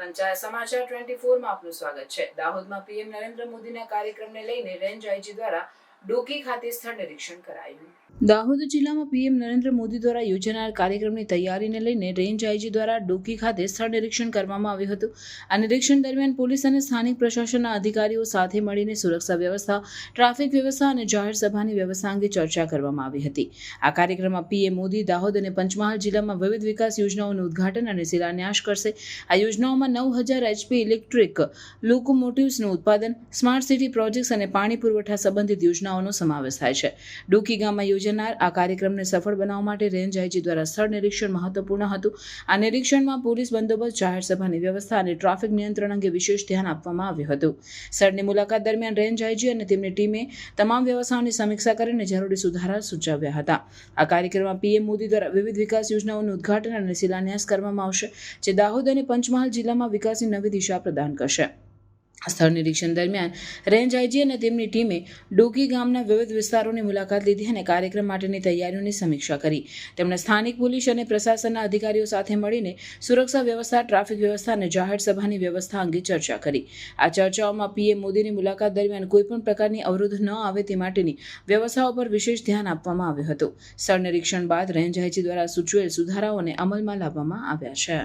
પંચાયત સમાચાર ટ્વેન્ટી ફોરમાં આપનું સ્વાગત છે. દાહોદમાં પીએમ નરેન્દ્ર મોદીના કાર્યક્રમને લઈને રેન્જ આઈજી દ્વારા ડોકી ખાતે સ્થળ નિરીક્ષણ કરાયું. દાહોદ જિલ્લામાં પીએમ નરેન્દ્ર મોદી દ્વારા યોજાનાર કાર્યક્રમની તૈયારીને લઈને રેન્જ આઈજી દ્વારા ડોકી ખાતે સ્થળ નિરીક્ષણ કરવામાં આવ્યું હતું. આ નિરીક્ષણ દરમિયાન પોલીસ અને સ્થાનિક પ્રશાસનના અધિકારીઓ સાથે મળીને સુરક્ષા વ્યવસ્થા, ટ્રાફિક વ્યવસ્થા અને જાહેર સભાની વ્યવસ્થા અંગે ચર્ચા કરવામાં આવી હતી. આ કાર્યક્રમમાં પીએમ મોદી દાહોદ અને પંચમહાલ જિલ્લામાં વિવિધ વિકાસ યોજનાઓનું ઉદ્ઘાટન અને શિલાન્યાસ કરશે. આ યોજનાઓમાં નવ હજાર એચપી ઇલેક્ટ્રિક, લોકોમોટિવ્સનું ઉત્પાદન, સ્માર્ટ સિટી પ્રોજેક્ટ્સ અને પાણી પુરવઠા સંબંધિત યોજનાઓનો સમાવેશ થાય છે. ડુકી ગામમાં યોજાનાર આ કાર્યક્રમને સફળ બનાવવા માટે રેન્જ આઈજી દ્વારા સ્થળ નિરીક્ષણ મહત્વપૂર્ણ હતું. આ નિરીક્ષણમાં પોલીસ બંદોબસ્ત, જાહેર સભાની વ્યવસ્થા અને ટ્રાફિક નિયંત્રણ અંગે વિશેષ ધ્યાન આપવામાં આવ્યું હતું. સ્થળની મુલાકાત દરમિયાન રેન્જ આઈજી અને તેમની ટીમે તમામ વ્યવસ્થાઓની સમીક્ષા કરીને જરૂરી સુધારા સૂચવ્યા હતા. આ કાર્યક્રમમાં પીએમ મોદી દ્વારા વિવિધ વિકાસ યોજનાઓનું ઉદ્ઘાટન અને શિલાન્યાસ કરવામાં આવશે, જે દાહોદ અને પંચમહાલ જિલ્લામાં વિકાસની નવી દિશા પ્રદાન કરશે. સ્થળ નિરીક્ષણ દરમિયાન રેન્જ આઈજી અને તેમની ટીમે ડોકી ગામના વિવિધ વિસ્તારોની મુલાકાત લીધી અને કાર્યક્રમ માટેની તૈયારીઓની સમીક્ષા કરી. તેમણે સ્થાનિક પોલીસ અને પ્રશાસનના અધિકારીઓ સાથે મળીને સુરક્ષા વ્યવસ્થા, ટ્રાફિક વ્યવસ્થા અને જાહેર સભાની વ્યવસ્થા અંગે ચર્ચા કરી. આ ચર્ચાઓમાં પીએમ મોદીની મુલાકાત દરમિયાન કોઈપણ પ્રકારની અવરોધ ન આવે તે માટેની વ્યવસ્થાઓ પર વિશેષ ધ્યાન આપવામાં આવ્યું હતું. સ્થળ નિરીક્ષણ બાદ રેન્જ આઈજી દ્વારા સૂચવેલ સુધારાઓને અમલમાં લાવવામાં આવ્યા છે.